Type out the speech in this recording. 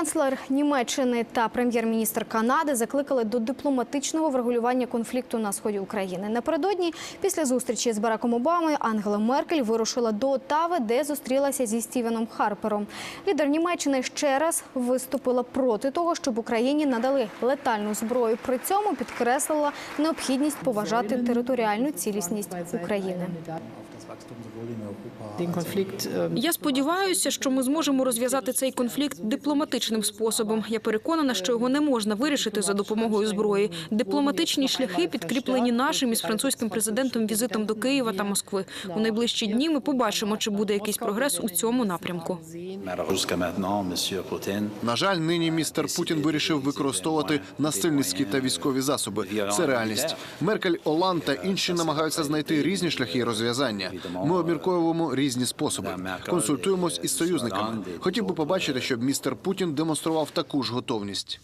Канцлер Німеччини та прем'єр-міністр Канади закликали до дипломатичного врегулювання конфлікту на сході України. Напередодні, після зустрічі з Бараком Обамою, Ангела Меркель вирушила до Отави, де зустрілася зі Стівеном Харпером. Лідер Німеччини ще раз виступила проти того, щоб Україні надали летальну зброю. При цьому підкреслила необхідність поважати територіальну цілісність України. Я сподіваюся, що ми зможемо розв'язати цей конфлікт дипломатичним способом. Я переконана, що його не можна вирішити за допомогою зброї. Дипломатичні шляхи підкріплені нашим із французьким президентом візитом до Києва та Москви. У найближчі дні ми побачимо, чи буде якийсь прогрес у цьому напрямку. На жаль, нині містер Путін вирішив використовувати насильницькі та військові засоби. Це реальність. Меркель, Оланд та інші намагаються знайти різні шляхи розв'язання. Ми обмірковуємо різні способи. Консультуємось із союзниками. Хотів би побачити, щоб містер Путін демонстрував таку ж готовність.